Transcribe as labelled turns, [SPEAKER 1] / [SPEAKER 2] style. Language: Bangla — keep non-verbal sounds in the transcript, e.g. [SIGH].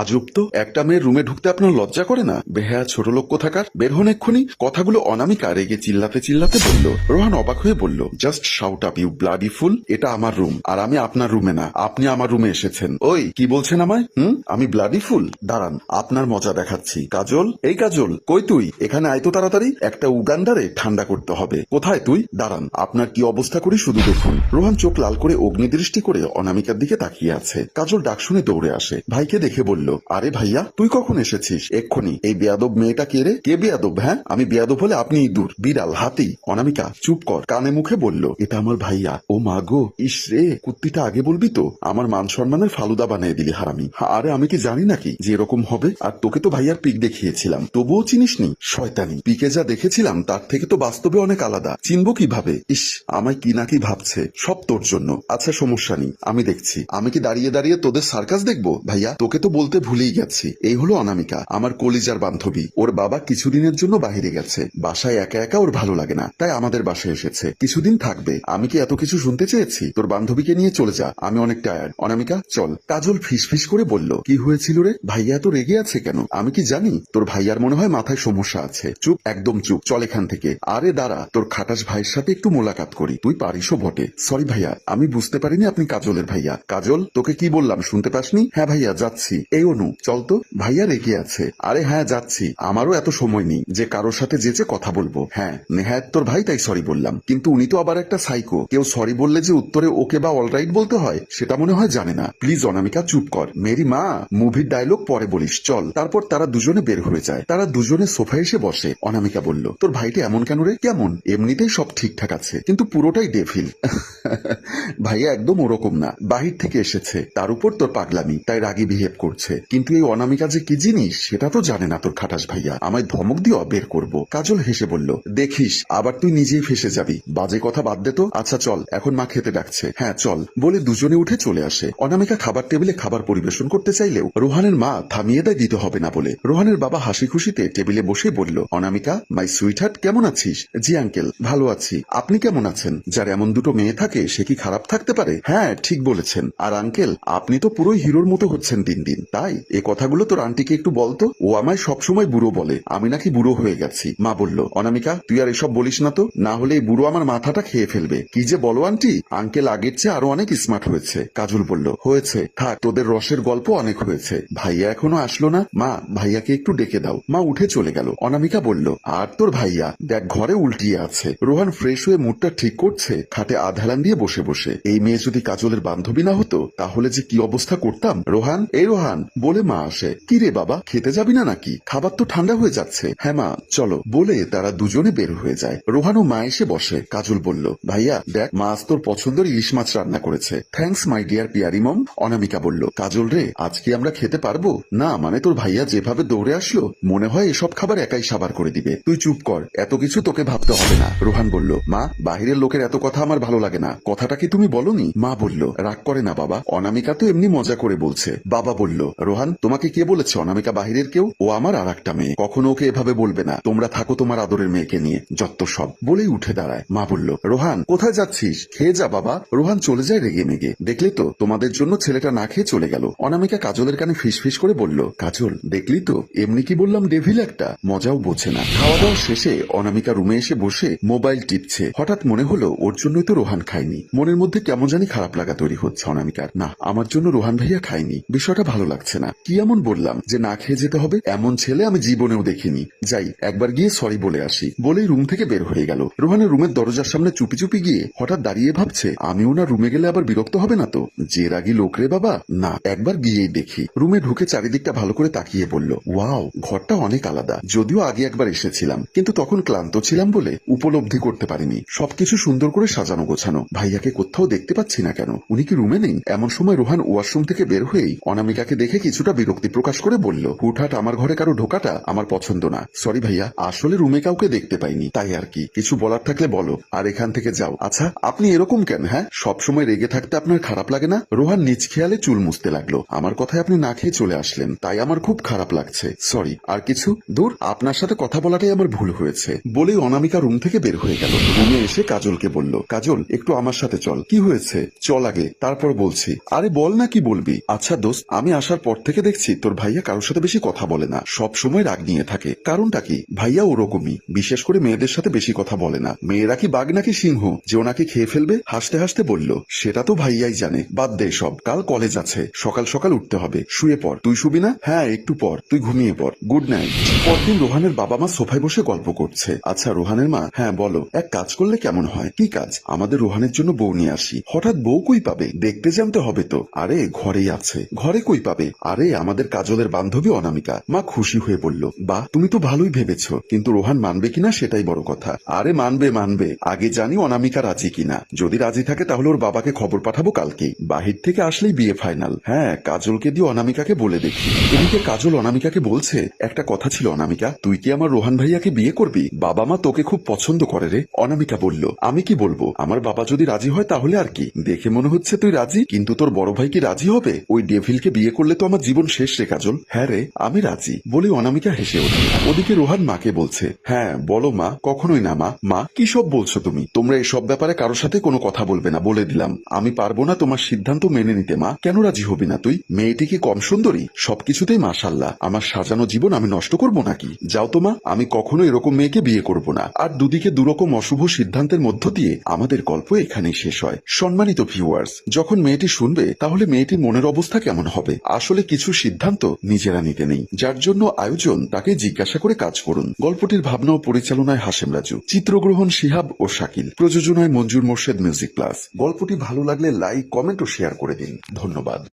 [SPEAKER 1] আজব তো একটা মেয়ের রুমে ঢুকতে আপনার লজ্জা করে না? বেহায়া ছোট লোক কোথাকার? বের হন এক্ষুনি। কথাগুলো অনামিকা রেগে চিল্লাতে চিল্লাতে বলল। রোহান অবাক হয়ে বলল just shut up you bloody fool এটা আমার রুম, আর আমি আপনার রুমে না। আপনি আমার রুমে এসেছেন। ওই, কি বলছেন আমায়? হুম? আমি ব্লাডি ফুল দাঁড়ান, আপনার মজা দেখাচ্ছি। কাজল? এই কাজল, কই তুই? এখানে আয় তো তাড়াতাড়ি। একটা উগান্ডারে ঠান্ডা করতে হবে। কোথায় তুই? দাঁড়ান, আপনার কি অবস্থা করি শুধু দেখুন। রোহান চোখ লাল করে অগ্নিদৃষ্টি করে অনামিকার দিকে তাকিয়ে আছে। কাজল ডাক শুনে দৌড়ে আসে। ভাইকে দেখে বলল আরে ভাইয়া, তুই কখন এসেছিস? এক্ষুনি। এই বেয়াদব মেয়েটা কে রে? কে বেয়াদব হ্যাঁ? আমি বেয়াদব হলে আপনি ইঁদুর বিড়াল, হাতি। অনামিকা, চুপ কর। কানে মুখে বলল, এটা আমার ভাইয়া। ও মা গো, ইস রে, কুত্তিটা আগে বলবি তো? আমার মান সম্মানের ফালুদা বানিয়ে দিলি হারামি। আরে আমি কি জানি নাকি যে এরকম হবে? আর তোকে তো ভাইয়ার পিক দেখিয়েছিলাম। তবুও চিনিসনি? শয়তানি। পিকে যা দেখেছিলাম, তার থেকে তো বাস্তবে অনেক আলাদা। চিনবো কীভাবে? ইস, আমায় কি নাকি ভাবছে? সব তোর জন্য। আচ্ছা সমস্যা নেই। আমি দেখছি। আমি কি দাঁড়িয়ে দাঁড়িয়ে তোদের সার্কাস দেখব? ভাইয়া, তোকে তো বলতে ভুলেই গেছি। এই হলো অনামিকা, আমার কলিজার বান্ধবী। ওর বাবা কিছুদিনের জন্য বাহিরে গেছে। বাসায় একা একা ওর ভালো লাগে না, তাই আমাদের বাসায় এসেছে। কিছুদিন থাকবে। আমি কি এত কিছু শুনতে চেয়েছি? তোর বান্ধবীকে নিয়ে চলে যা। আমি অনেক টায়ার্ড অনামিকা, চল। কাজল ফিসফিস করে বলল, কি হয়েছিল রে? ভাইয়া তো রেগে আছে কেন? আমি কি জানি? তোর ভাইয়ার মনে হয় মাথায় সমস্যা আছে। চুপ, একদম চুপ। চল এখান থেকে। আরে দাঁড়া, তোর খাটাস ভাইয়ের সাথে একটু মোলাকাত করি। তুই পারিসও বটে। সরি ভাইয়া, আমি বুঝতে পারিনি আপনি কাজলের ভাইয়া। কাজল, তোকে কি বললাম? শুনতে পাসনি? হ্যাঁ ভাইয়া, যাচ্ছি। এই অনু, চল তো। ভাইয়া রেগে আছে। আরে হ্যাঁ যাচ্ছি। আমারও এত সময় নেই। যে কারোর সাথে যেচে কথা বলব। হ্যাঁ নেহায়ত তোর ভাই তাই সরি বললাম। কিন্তু উনি তো আবার একটা সাইকো কেউ সরি বললে যে উত্তরে ওকে বা অলরাইট বলতে হয়, সেটা মনে হয় জানে না। প্লিজ অনামিকা, চুপ কর। মেরি মা মুভির ডায়লগ পরে বলিস। চল। তারপর তারা দুজনে বের হয়ে যায়। তারা দুজনে সোফায় এসে বসে। অনামিকা বলল, তোর ভাইটা এমন কেন রে? কেমন? এমনিতেই সব ঠিকঠাক আছে। কিন্তু পুরোটাই ডেভিল [LAUGHS] ভাইয়া একদম ওরকম না। বাহির থেকে এসেছে। তার উপর তোর পাগলামি। তাই রাগি বিহেভ করছে। কিন্তু এই অনামিকা যে কি জিনিস, সেটা তো জানে না তোর খাটাস ভাইয়া। আমায় ধমক দিয়ে বের করব। কাজল হেসে বলল, দেখিস, আবার তুই নিজেই ফেসে যাবি। বাজে কথা বাদ দে তো। আচ্ছা চল, এখন মা খেতে ডাকছে। হ্যাঁ চল। বলে দুজনে উঠে চলে আসে। অনামিকা খাবার টেবিলে খাবার পরিবেশন করতে চাইলেও রোহানের মা থামিয়ে দেয় দিতে হবে না বলে। রোহানের বাবা হাসি খুশিতে টেবিলে বসে বলল, অনামিকা, মাই সুইট হার্ট কেমন আছিস? জি, আঙ্কেল, ভালো আছি। আপনি কেমন আছেন? যার এমন দুটো মেয়ে থাকে, সে কি খারাপ থাকতে পারে? হ্যাঁ ঠিক বলেছেন। আর আঙ্কেল, আপনি তো পুরোই হিরোর মতো হচ্ছেন দিন দিন। তাই, এ কথাগুলো তোর আন্টিকে একটু বলতো ও আমায় সবসময় বুড়ো বলে। আমি নাকি বুড়ো হয়ে গেছি। মা বলল, অনামিকা, তুই আর এসব বলিস না তো। না হলে এই বুড়ো আমার মাথাটা খেয়ে ফেলবে। কি যে বলো, আন্টি? আঙ্কেল আগের চেয়ে আরও অনেক স্মার্ট হয়েছে। কাজল বলল, হয়েছে। থাক, তোদের রসের গল্প অনেক হয়েছে। ভাইয়া এখনও আসলো না। মা, ভাইয়াকে একটু ডেকে দাও। মা উঠে চলে গেল। অনামিকা বলল, আর তোর ভাইয়া? দেখ, ঘরে উল্টিয়ে আছে। রোহান ফ্রেশ হয়ে মুডটা ঠিক করছে। খাটে আধালান দিয়ে বসে বসে। এই মেয়ে যদি কাজলের বান্ধবী না হতো, তাহলে যে কি অবস্থা করতাম? রোহান? এই রোহান! বলে মা আসে কি রে বাবা, খেতে যাবি না নাকি? খাবার তো ঠান্ডা হয়ে যাচ্ছে। হ্যাঁ মা, চলো। বলে তারা দুজনে বের হয়ে যায়। রোহান ও মা এসে বসে। কাজল বলল, ভাইয়া, দেখ, মা আজ তোর পছন্দের ইলিশ মাছ রান্না করেছে। থ্যাঙ্কস মাই ডিয়ার পিয়ারি মম, অনামিকা বলল। কাজল রে, আজকে আমরা খেতে পারব? না মানে তোর ভাইয়া যেভাবে দৌড়ে আসলো, মনে হয় এসব খাবার একাই সাবার করে দিবে। তুই চুপ কর, এত কিছু তোকে ভাবতে হবে না। রোহান বলল, মা, বাহিরের লোকের এত কথা আমার ভালো লাগে না। কথাটা কি তুমি বলনি? মা বলল, রাগ করে না বাবা, অনামিকা তো এমনি মজা করে বলছে। বাবা বলল রোহান, তোমাকে কে বলেছে অনামিকা বাহিরের কেউ? ও আমার আর একটা মেয়ে। কখনো ওকে এভাবে বলবে না। তোমরা থাকো তোমার আদরের মেয়েকে নিয়ে। যত সব। বলেই উঠে দাঁড়ায়। মা বলল, রোহান, কোথায় যাচ্ছিস? খেয়ে যা বাবা। রোহান চলে যায় রেগে মেগে। দেখলি তো, তোমাদের জন্য ছেলেটা না খেয়ে চলে গেল। অনামিকা কাজলের কানে ফিস ফিস করে বলল, কাজল, দেখলি তো? এমনি কি বললাম ডেভিল একটা? মজাও বোঝে না। খাওয়া দাওয়া শেষে অনামিকা রুমে এসে বসে মোবাইল টিপছে। হঠাৎ মনে হলো, ওর জন্যই তো রোহান খায়নি। মনের মধ্যে কেমন জানি খারাপ লাগা তৈরি হচ্ছে অনামিকার। না, আমার জন্য রোহান ভাইয়া খায়নি। বিষয়টা ভালো লাগছে। না। কি এমন বললাম? যে না খেয়ে যেতে হবে? এমন ছেলে আমি জীবনেও দেখিনি। যাই, একবার গিয়ে সরি বলে আসি। বলেই রুম থেকে বের হয়ে গেল। রোহানের রুমের দরজার সামনে চুপি চুপি গিয়ে হঠাৎ দাঁড়িয়ে ভাবছে, আমি ওনার রুমে গেলে আবার বিরক্ত হবে না তো? যে রাগি লোক রে বাবা। না, একবার গিয়েই দেখি। রুমে ঢুকে চারিদিকটা ভালো করে তাকিয়ে বলল, ওয়াও, ঘরটা অনেক আলাদা। যদিও আগে একবার এসেছিলাম, কিন্তু তখন ক্লান্ত ছিলাম বলে উপলব্ধি করতে পারিনি। সবকিছু সুন্দর করে সাজানো গোছানো। ভাইয়াকে কোথাও দেখতে পাচ্ছি না কেন? উনি কি রুমে নেই? এমন সময় রোহান ওয়াশরুম থেকে বের হয়েই অনামিকাকে দেখে কিছুটা বিরক্তি প্রকাশ করে বলল, হুটহাট আমার ঘরে কারও ঢোকাটা আমার পছন্দ না। সরি ভাইয়া, আসলে রুমে কাউকে দেখতে পাইনি। তাই আর কি। কিছু বলার থাকলে বলো। আর এখান থেকে যাও। আচ্ছা আপনি এরকম কেন হ্যাঁ? সবসময় রেগে থাকতে আপনার খারাপ লাগে না? রোহান নিজ খেয়ালে চুল মুছতে লাগল। আমার কথায় আপনি না খেয়ে চলে আসলেন। তাই আমার খুব খারাপ লাগছে। সরি। আর কিছু? দূর, আপনার সাথে কথা বলাটাই আমার ভুল হয়েছে। বলেই অনামিকা রুম থেকে বের হয়ে গেল। রুমে এসে কাজলকে বলল, কাজল, একটু আমার সাথে চল। কি হয়েছে? চল আগে। তারপর বলছি। আরে বল না কি বলবি। আচ্ছা দোস্ত, আমি আসার পর থেকে দেখছি তোর ভাইয়া কারোর সাথে বেশি কথা বলে না। সব সময় রাগ নিয়ে থাকে। কারণটা কি? ভাইয়া ওরকমই। বিশেষ করে মেয়েদের সাথে বেশি কথা বলে না। মেয়েরা কি বাঘ নাকি সিংহ? যে ওনাকে খেয়ে ফেলবে? হাসতে হাসতে বলল, সেটা তো ভাইয়াই জানে। বাদ দে সব। কাল কলেজ আছে। সকাল সকাল উঠতে হবে। শুয়ে পর তুই শুবি না? হ্যাঁ একটু পর তুই ঘুমিয়ে পর গুড নাইট। পরদিন রোহানের বাবা মা সোফায় বসে গল্প করছে। আচ্ছা রোহানের মা হ্যাঁ বলো। এক কাজ করলে কেমন হয়? কি কাজ? আমাদের রোহানের জন্য বউ নিয়ে আসি। হঠাৎ বউ কই পাবে? দেখতে জানতে হবে তো। আরে, ঘরেই আছে। ঘরে কই পাবে? আরে, আমাদের কাজলের বান্ধবী অনামিকা। মা খুশি হয়ে বলল বা তুমি তো ভালোই ভেবেছ, কিন্তু রোহান মানবে কিনা সেটাই বড় কথা। আরে, মানবে মানবে, আগে জানি অনামিকা রাজি কিনা। যদি রাজি থাকে, তাহলে ওর বাবাকে খবর পাঠাবো কালকেই। বাহির থেকে আসলেই বিয়ে ফাইনাল হ্যাঁ কাজলকে দিয়ে অনামিকাকে বলে দেখি। এদিকে কাজল অনামিকাকে বলছে, একটা কথা ছিল অনামিকা, তুই কি আমার রোহান ভাইয়াকে বিয়ে করবি? বাবা মা তোকে খুব পছন্দ করে রে। অনামিকা বলল, আমি কি বলব? আমার বাবা যদি রাজি হয়, তাহলে আর কি? দেখে মনে হচ্ছে তুই রাজি, কিন্তু তোর বড় ভাই কি রাজি হবে? ওই ডেভিলকে বিয়ে করলে তো আমার জীবন শেষ রে কাজল। হ্যাঁ রে, আমি রাজি। বলে অনামিকা হেসে ওঠে। ওদিকে রোহান মাকে বলছে হ্যাঁ বলো মা, কখনোই না মা। মা, কি সব বলছো তুমি? তোমরা এসব ব্যাপারে কারোর সাথে কোনো কথা বলবে না, বলে দিলাম। আমি পারব না তোমার সিদ্ধান্ত মেনে নিতে, মা। কেন রাজি হবি না তুই? মেয়েটি কি কম সুন্দরী? সবকিছুতেই মাশাল্লাহ। আমার সাজানো জীবন আমি নষ্ট করব নাকি? যাও তো মা, আমি কখনো এরকম মেয়েকে বিয়ে করব না। আর দুদিকে দুরকম অশুভ সিদ্ধান্তের মধ্য দিয়ে আমাদের গল্প এখানেই শেষ হয়। সম্মানিত ভিউয়ার্স যখন মেয়েটি শুনবে, তাহলে মেয়েটির মনের অবস্থা কেমন হবে? আসলে কিছু সিদ্ধান্ত নিজেরা নিতে নেই। যার জন্য আয়োজন তাকে জিজ্ঞাসা করে কাজ করুন। গল্পটির ভাবনা ও পরিচালনায় হাসেম রাজু। চিত্রগ্রহণ শিহাব ও শাকিল। প্রযোজনায় মঞ্জুর মোর্শেদ মিউজিক প্লাস। গল্পটি ভালো লাগলে লাইক, কমেন্ট ও শেয়ার করে দিন। ধন্যবাদ।